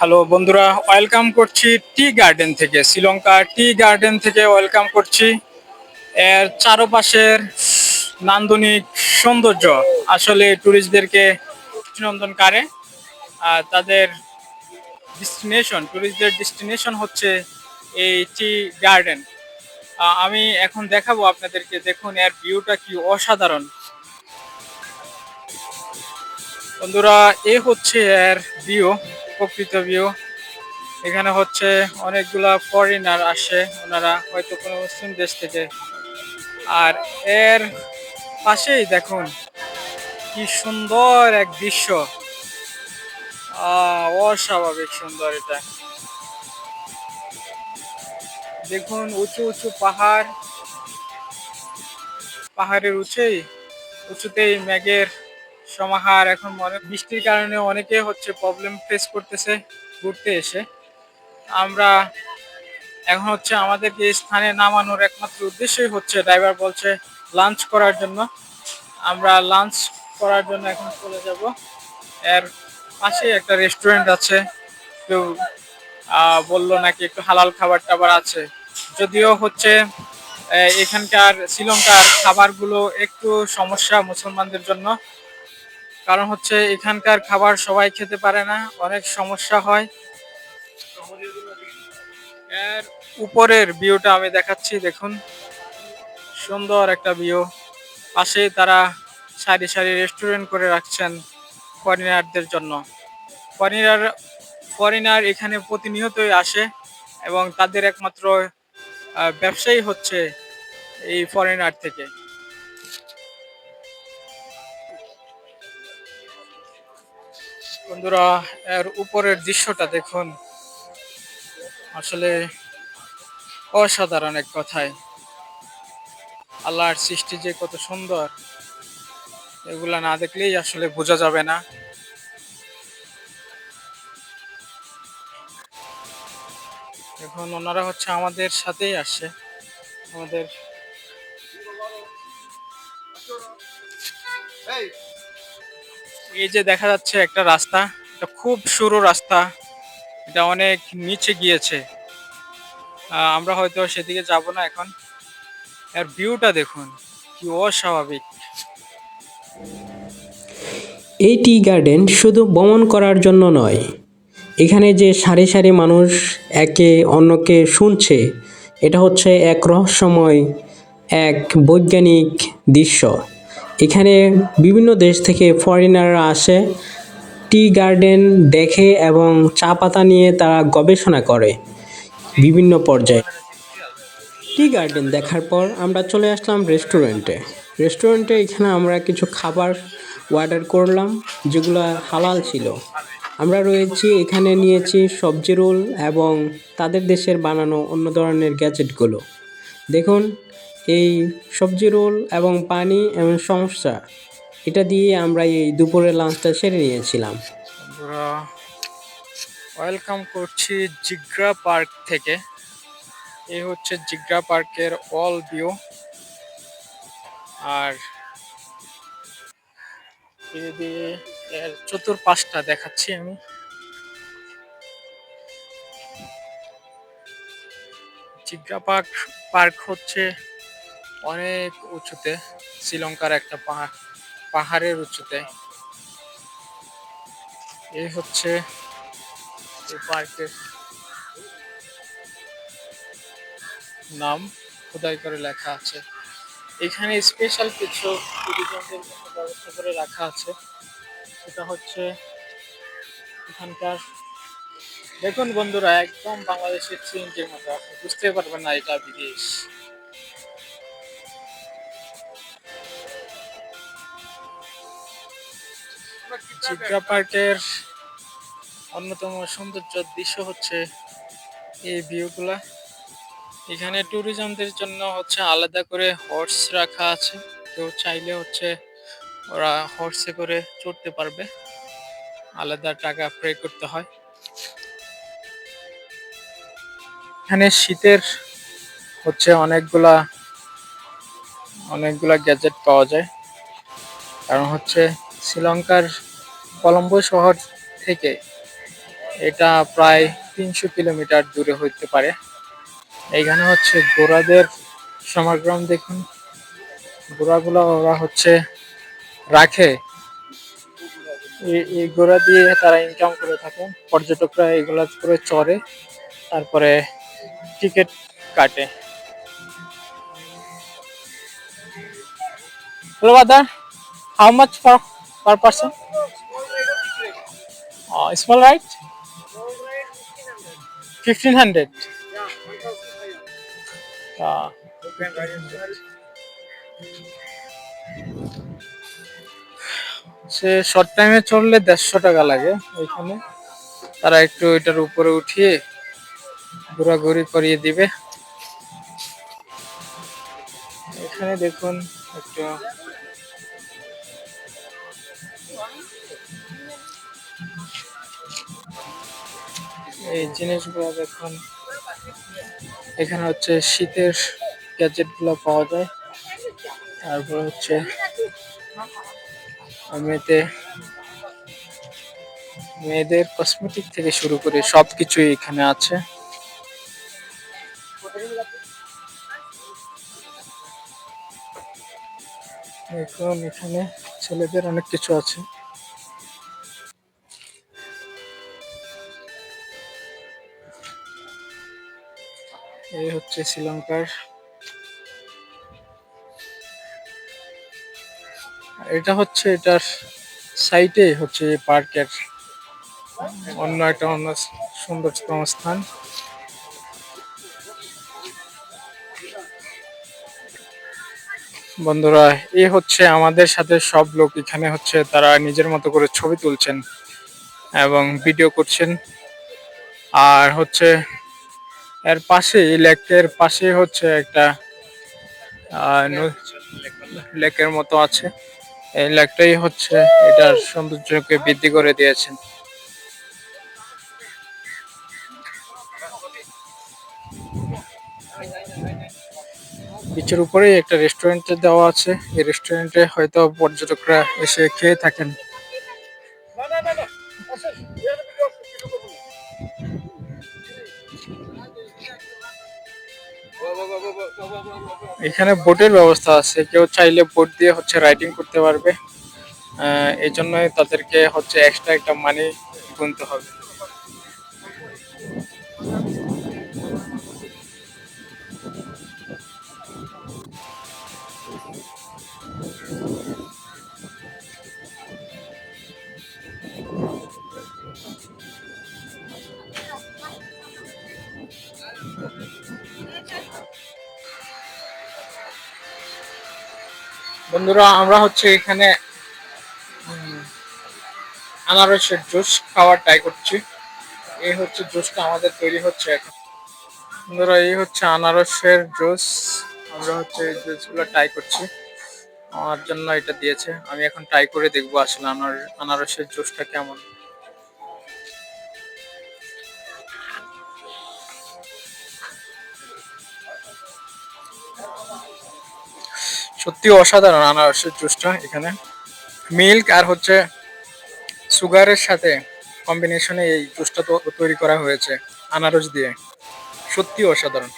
Hello বন্ধুরা welcome করছি tea garden থেকে, শ্রীলঙ্কা টি গার্ডেন থেকে ওয়েলকাম করছি। এর চারপাশের নান্দনিক সৌন্দর্য, আসলে ট্যুরিস্টদেরকে নন্দন কারে। আর তাদের ডেস্টিনেশন ট্যুরিস্টদের ডেস্টিনেশন হচ্ছে এই টি গার্ডেন আমি এখন দেখাবো আপনাদেরকে, দেখুন এর ভিউটা কি অসাধারণ। বন্ধুরা, এ হচ্ছে এর ভিউ প্রকৃত ভিউ এখানে হচ্ছে অনেকগুলা ফরেনার আসে, ওনারা হয়তো কোনো মুসলিম দেশ থেকে। আর এর পাশেই দেখুন, কি সুন্দর এক দৃশ্য। অস্বাভাবিক সুন্দর এটা। দেখুন, উঁচু উঁচু পাহাড়। পাহাড়ের উঁচেই, উঁচুতেই মেঘের সমাহার, এখন অনেক বৃষ্টির কারণে অনেকে হচ্ছে প্রবলেম ফেস করতেছে ঘুরতে এসে। আমরা এখন হচ্ছে আমাদেরকে স্থানে নামানোর একমাত্র উদ্দেশ্যই হচ্ছে ড্রাইভার বলছে লাঞ্চ করার জন্য। আমরা লাঞ্চ করার জন্য এখন চলে যাব। এর পাশেই একটা রেস্টুরেন্ট আছে। কেউ বলল নাকি একটু হালাল খাবার টাবার আছে। যদিও হচ্ছে এখানকার, শ্রীলঙ্কার খাবারগুলো একটু সমস্যা মুসলমানদের জন্য। কারণ হচ্ছে এখানকার খাবার সবাই খেতে পারে না, অনেক সমস্যা হয়। এর উপরের ভিউটা আমি দেখাচ্ছি, দেখুন। সুন্দর একটা ভিউ। পাশে তারা সারি সারি রেস্টুরেন্ট করে রাখছেন ফরেনারদের জন্য। ফরেনার ফরেনার এখানে প্রতিনিয়তই আসে এবং তাদের একমাত্র ব্যবসায়ী হচ্ছে এই ফরেনার থেকে। বন্ধুরা, এর উপরের দৃশ্যটা দেখুন। আসলে অসাধারণ এক কথায়। আল্লাহর সৃষ্টি যে কত সুন্দর, এগুলা না দেখলেই আসলে বোঝা যাবে না। এখন ওনারা হচ্ছে আমাদের সাথেই আসছে। আমাদের এই যে দেখা যাচ্ছে একটা রাস্তা, এটা খুব সরু রাস্তা, এটা অনেক নিচে গিয়েছে। আমরা হয়তো সেদিকে যাব না এখন। এর ভিউটা দেখুন, কি অস্বাভাবিক। এই টি গার্ডেন শুধু ভ্রমণ করার জন্য নয়, এখানে যে সারি সারি মানুষ একে অন্যকে শুনছে, এটা হচ্ছে এক রহস্যময় এক বৈজ্ঞানিক দৃশ্য। এখানে বিভিন্ন দেশ থেকে ফরেনাররা আসে টি গার্ডেন দেখে এবং চা পাতা নিয়ে তারা গবেষণা করে বিভিন্ন পর্যায়ে। টি গার্ডেন দেখার পর আমরা চলে আসলাম রেস্টুরেন্টে রেস্টুরেন্টে এখানে আমরা কিছু খাবার অর্ডার করলাম, যেগুলো হালাল ছিল। আমরা রয়েছি, এখানে নিয়েছি সবজি রোল এবং তাদের দেশের বানানো অন্য ধরনের গ্যাজেটগুলো দেখুন এই সবজি রোল এবং পানি এবং সমস্যা, এটা দিয়ে আমরা এই দুপুরের লাঞ্চটা সেরে নিয়েছিলাম। আমরা ওয়েলকাম করছি জিগ্রা পার্ক থেকে। এই হচ্ছে জিগ্রা পার্কের অল ভিউ আর এর চতুর্পাশটা দেখাচ্ছি আমি। জিগ্রা পার্ক পার্ক হচ্ছে অনেক উঁচুতে, শ্রীলঙ্কার একটা পাহাড়, পাহাড়ের উঁচুতে। এই হচ্ছে এই পার্কের নাম, খোদাই করে লেখা আছে। এখানে স্পেশাল কিছু টুরিজমদের ব্যবস্থা করে রাখা আছে। সেটা হচ্ছে এখানকার, দেখুন বন্ধুরা, একদম বাংলাদেশের সিএনজির মতো আপনি বুঝতে পারবেন না এটা বিদেশ। চিত্রা পার্কের অন্যতম সৌন্দর্য দৃশ্য হচ্ছে এই ভিউগুলা। এখানে ট্যুরিজমদের জন্য হচ্ছে আলাদা করে হর্স রাখা আছে। কেউ চাইলে হচ্ছে ওরা হর্সে করে চড়তে পারবে। আলাদা টাকা পে করতে হয়। এখানে শীতের হচ্ছে অনেকগুলা অনেকগুলা গ্যাজেট পাওয়া যায়। কারণ হচ্ছে শ্রীলঙ্কার কলম্বো শহর থেকে এটা প্রায় তিনশো কিলোমিটার দূরে হইতে পারে। এইখানে হচ্ছে ঘোড়াদের সমাগম দেখুন। ঘোড়াগুলো ওরা হচ্ছে রাখে। এই ঘোড়া দিয়ে তারা ইনকাম করে থাকে। পর্যটকরা এগুলা করে চড়ে তারপরে টিকিট কাটে। Hello, brother. How much for per person? Right? Fifteen hundred. Uh, সে শর্ট টাইমে চললে দেড়শো টাকা লাগে ওইখানে তারা একটু এটার উপরে উঠিয়ে ঘোরাঘুরি করিয়ে দিবে এখানে দেখুন একটু এই জিনিসগুলো দেখুন। এখানে হচ্ছে শীতের গ্যাজেটগুলো পাওয়া যায়। তারপর হচ্ছে এমনিতে মেয়েদের কসমেটিক থেকে শুরু করে সবকিছুই এখানে আছে। এখন এখানে ছেলেদের অনেক কিছু আছে। এই হচ্ছে শ্রীলঙ্কার। এটা হচ্ছে এটার সাইটে হচ্ছে পার্কের অন্য একটা অন্য সুন্দরতম স্থান বন্ধুরা, এ হচ্ছে আমাদের সাথে সব লোক। এখানে হচ্ছে তারা নিজের মতো করে ছবি তুলছেন এবং ভিডিও করছেন। আর হচ্ছে এর পাশে লেকের পাশে হচ্ছে একটা লেকের মতো আছে। এই লেকটাই হচ্ছে এটার সৌন্দর্যকে বৃদ্ধি করে দিয়েছেন বিচের উপরেই একটা রেস্টুরেন্টে দেওয়া আছে। এই রেস্টুরেন্টে হয়তো পর্যটকরা এসে খেয়ে থাকেন। এখানে বোটের ব্যবস্থা আছে। কেউ চাইলে বোট দিয়ে হচ্ছে রাইডিং করতে পারবে। এই জন্যই তাদেরকে হচ্ছে এক্সট্রা একটা মানি গুনতে হবে। বন্ধুরা, আমরা হচ্ছে এখানে আনারসের জুস খাওয়ার ট্রাই করছি। এই হচ্ছে জুসটা আমাদের তৈরি হচ্ছে এখন। বন্ধুরা, এই হচ্ছে আনারসের জুস। আমরা হচ্ছে এই জুসগুলো ট্রাই করছি। আমার জন্য এটা দিয়েছে। আমি এখন ট্রাই করে দেখব আসলে আনার, আনারসের জুসটা কেমন। সত্যি অসাধারণ আনারসের জুসটা এখানে। মিল্ক আর হচ্ছে সুগারের সাথে কম্বিনেশনে এই জুসটা তৈরি করা হয়েছে, আনারস দিয়ে। সত্যি অসাধারণ।